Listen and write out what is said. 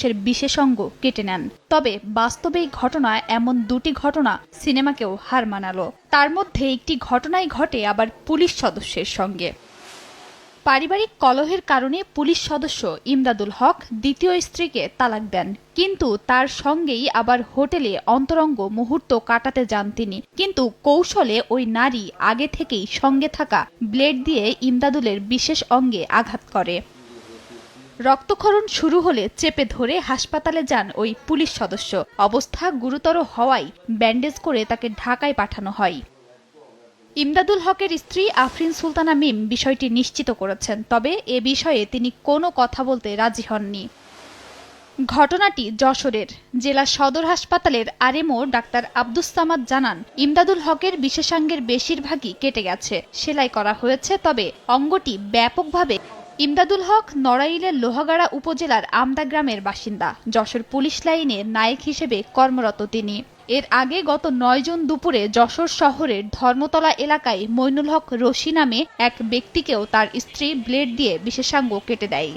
সে বিশেষজ্ঞ কেটে নেন। তবে বাস্তবে এই ঘটনায় এমন দুটি ঘটনা সিনেমাকেও হার মানালো। তার মধ্যে একটি ঘটনাই ঘটে আবার পুলিশ সদস্যের সঙ্গে। পারিবারিক কলহের কারণে পুলিশ সদস্য ইমদাদুল হক দ্বিতীয় স্ত্রীকে তালাক দেন। কিন্তু তার সঙ্গেই আবার হোটেলে অন্তরঙ্গ মুহূর্ত কাটাতে যান তিনি। কিন্তু কৌশলে ওই নারী আগে থেকেই সঙ্গে থাকা ব্লেড দিয়ে ইমদাদুলের বিশেষ অঙ্গে আঘাত করে। রক্তক্ষরণ শুরু হলে চেপে ধরে হাসপাতালে যান ওই পুলিশ সদস্য। অবস্থা গুরুতর হওয়ায় ব্যান্ডেজ করে তাকে ঢাকায় পাঠানো হয়। ইমদাদুল হকের স্ত্রী আফরিন সুলতানা মিম বিষয়টি নিশ্চিত করেছেন, তবে এ বিষয়ে তিনি কোনো কথা বলতে রাজি হননি। ঘটনাটি যশোরের জেলা সদর হাসপাতালের আরএমও ডাক্তার আব্দুস সামাদ জানান, ইমদাদুল হকের বিশেষাঙ্গের বেশিরভাগই কেটে গেছে, সেলাই করা হয়েছে, তবে অঙ্গটি ব্যাপকভাবে ইমদাদুল হক নড়াইলের লোহাগাড়া উপজেলার আমদা গ্রামের বাসিন্দা। যশোর পুলিশ লাইনে নায়ক হিসেবে কর্মরত তিনি। এর আগে গত নয় জুন দুপুরে যশোর শহরের ধর্মতলা এলাকায় মইনুল হক রশি নামে এক ব্যক্তিকেও তার স্ত্রী ব্লেড দিয়ে বিশেষাঙ্গ কেটে দেয়।